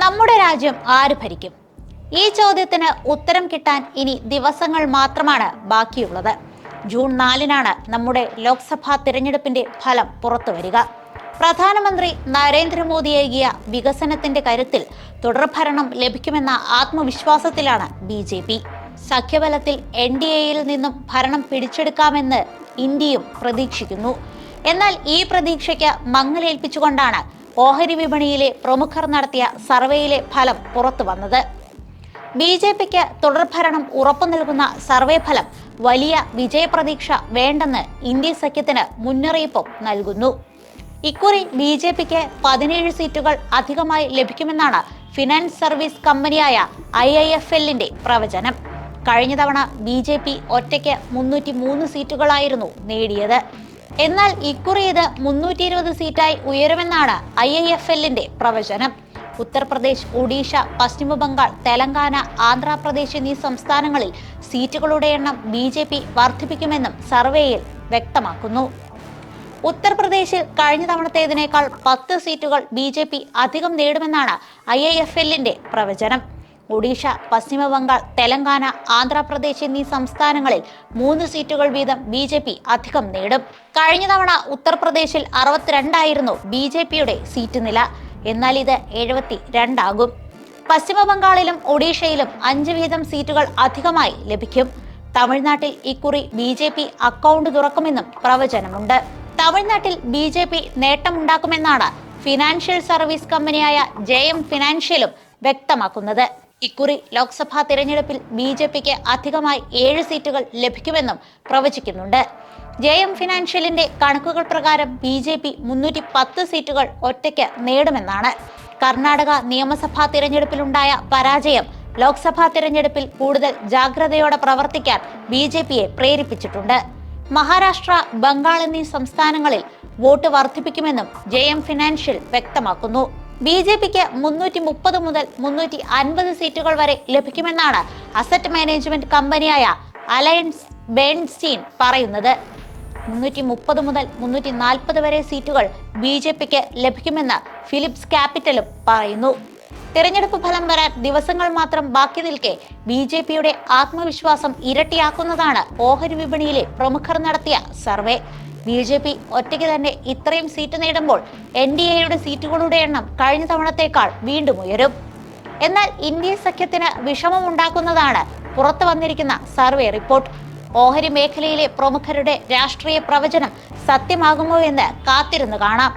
നമ്മുടെ രാജ്യം ആര് ഭരിക്കും? ഈ ചോദ്യത്തിന് ഉത്തരം കിട്ടാൻ ഇനി ദിവസങ്ങൾ മാത്രമാണ് ബാക്കിയുള്ളത്. ജൂൺ നാലിനാണ് നമ്മുടെ ലോക്സഭാ തിരഞ്ഞെടുപ്പിന്റെ ഫലം പുറത്തുവരിക പ്രധാനമന്ത്രി നരേന്ദ്രമോദി ഏകിയ വികസനത്തിന്റെ കരുത്തിൽ തുടർഭരണം ലഭിക്കുമെന്ന ആത്മവിശ്വാസത്തിലാണ് ബി ജെ പി. സഖ്യബലത്തിൽ എൻ ഡി എയിൽ നിന്നും ഭരണം പിടിച്ചെടുക്കാമെന്ന് ഇന്ത്യയും പ്രതീക്ഷിക്കുന്നു. എന്നാൽ ഈ പ്രതീക്ഷയ്ക്ക് മങ്ങലേൽപ്പിച്ചുകൊണ്ടാണ് ഓഹരി വിപണിയിലെ പ്രമുഖർ നടത്തിയ സർവേയിലെ ഫലം പുറത്തു വന്നത്. ബി ജെ പിക്ക് തുടർഭരണം ഉറപ്പു നൽകുന്ന സർവേ ഫലം വലിയ വിജയപ്രതീക്ഷ വേണ്ടെന്ന് ഇന്ത്യ സഖ്യത്തിന് മുന്നറിയിപ്പും നൽകുന്നു. ഇക്കുറി ബി ജെ പിക്ക് പതിനേഴ് സീറ്റുകൾ അധികമായി ലഭിക്കുമെന്നാണ് ഫിനാൻസ് സർവീസ് കമ്പനിയായ ഐ ഐ എഫ് എല്ലിന്റെ പ്രവചനം. കഴിഞ്ഞ തവണ ബി ജെ പി ഒറ്റയ്ക്ക് മുന്നൂറ്റി മൂന്ന് സീറ്റുകളായിരുന്നു നേടിയത്. എന്നാൽ ഇക്കുറി ഇത് മുന്നൂറ്റി ഇരുപത് സീറ്റായി ഉയരുമെന്നാണ് ഐ ഐ എഫ് എല്ലിന്റെ പ്രവചനം. ഉത്തർപ്രദേശ് ഒഡീഷ പശ്ചിമ ബംഗാൾ തെലങ്കാന ആന്ധ്രാപ്രദേശ് എന്നീ സംസ്ഥാനങ്ങളിൽ സീറ്റുകളുടെ എണ്ണം ബി ജെ പി വർദ്ധിപ്പിക്കുമെന്നും സർവേയിൽ വ്യക്തമാക്കുന്നു. ഉത്തർപ്രദേശിൽ കഴിഞ്ഞ തവണത്തേതിനേക്കാൾ പത്ത് സീറ്റുകൾ ബി ജെ പി അധികം നേടുമെന്നാണ് ഐ ഐ എഫ് എല്ലിന്റെ പ്രവചനം. ഒഡീഷ പശ്ചിമ ബംഗാൾ തെലങ്കാന ആന്ധ്രാപ്രദേശ് എന്നീ സംസ്ഥാനങ്ങളിൽ മൂന്ന് സീറ്റുകൾ വീതം ബി ജെ പി അധികം നേടും. കഴിഞ്ഞ തവണ ഉത്തർപ്രദേശിൽ അറുപത്തിരണ്ടായിരുന്നു ബി ജെ പിയുടെ സീറ്റ് നില. എന്നാൽ ഇത് എഴുപത്തി രണ്ടാകും പശ്ചിമ ബംഗാളിലും ഒഡീഷയിലും അഞ്ച് വീതം സീറ്റുകൾ അധികമായി ലഭിക്കും. തമിഴ്നാട്ടിൽ ഇക്കുറി ബി ജെ പി അക്കൗണ്ട് തുറക്കുമെന്നും പ്രവചനമുണ്ട്. തമിഴ്നാട്ടിൽ ബി ജെ പി നേട്ടമുണ്ടാക്കുമെന്നാണ് ഫിനാൻഷ്യൽ സർവീസ് കമ്പനിയായ ജെ എം ഫിനാൻഷ്യലും വ്യക്തമാക്കുന്നത്. ഇക്കുറി ലോക്സഭാ തിരഞ്ഞെടുപ്പിൽ ബി ജെ പിക്ക് അധികമായി ഏഴ് സീറ്റുകൾ ലഭിക്കുമെന്നും പ്രവചിക്കുന്നുണ്ട്. ജെ എം ഫിനാൻഷ്യലിന്റെ കണക്കുകൾ പ്രകാരം ബി ജെ പി മുന്നൂറ്റി പത്ത് സീറ്റുകൾ ഒറ്റയ്ക്ക് നേടുമെന്നാണ്. കർണാടക നിയമസഭാ തിരഞ്ഞെടുപ്പിലുണ്ടായ പരാജയം ലോക്സഭാ തിരഞ്ഞെടുപ്പിൽ കൂടുതൽ ജാഗ്രതയോടെ പ്രവർത്തിക്കാൻ ബി ജെ പിയെ പ്രേരിപ്പിച്ചിട്ടുണ്ട്. മഹാരാഷ്ട്ര ബംഗാൾ എന്നീ സംസ്ഥാനങ്ങളിൽ വോട്ട് വർദ്ധിപ്പിക്കുമെന്നും ജെ എം ഫിനാൻഷ്യൽ വ്യക്തമാക്കുന്നു. ബി ജെ പിക്ക് മുന്നൂറ്റി മുപ്പത് മുതൽ മുന്നൂറ്റി അൻപത് സീറ്റുകൾ വരെ ലഭിക്കുമെന്നാണ് അസറ്റ് മാനേജ്മെന്റ് കമ്പനിയായ അലയൻസ് ബേൺസ്റ്റീൻ പറയുന്നത്. മുന്നൂറ്റി മുപ്പത് മുതൽ മുന്നൂറ്റി നാൽപ്പത് വരെ സീറ്റുകൾ ബി ജെ പിക്ക് ലഭിക്കുമെന്ന് ഫിലിപ്സ് ക്യാപിറ്റലും പറയുന്നു. തിരഞ്ഞെടുപ്പ് ഫലം വരാൻ ദിവസങ്ങൾ മാത്രം ബാക്കി നിൽക്കെ ബി ജെ പിയുടെ ആത്മവിശ്വാസം ഇരട്ടിയാക്കുന്നതാണ് ഓഹരി വിപണിയിലെ പ്രമുഖർ നടത്തിയ സർവേ. ബി ജെ പി ഒറ്റയ്ക്ക് തന്നെ ഇത്രയും സീറ്റ് നേടുമ്പോൾ എൻ ഡി എയുടെ സീറ്റുകളുടെ എണ്ണം കഴിഞ്ഞ തവണത്തേക്കാൾ വീണ്ടും ഉയരും. എന്നാൽ ഇന്ത്യ സഖ്യത്തിന് വിഷമമുണ്ടാക്കുന്നതാണ് പുറത്തു വന്നിരിക്കുന്ന സർവേ റിപ്പോർട്ട്. ഓഹരി മേഖലയിലെ പ്രമുഖരുടെ രാഷ്ട്രീയ പ്രവചനം സത്യമാകുമോ എന്ന് കാത്തിരുന്ന് കാണാം.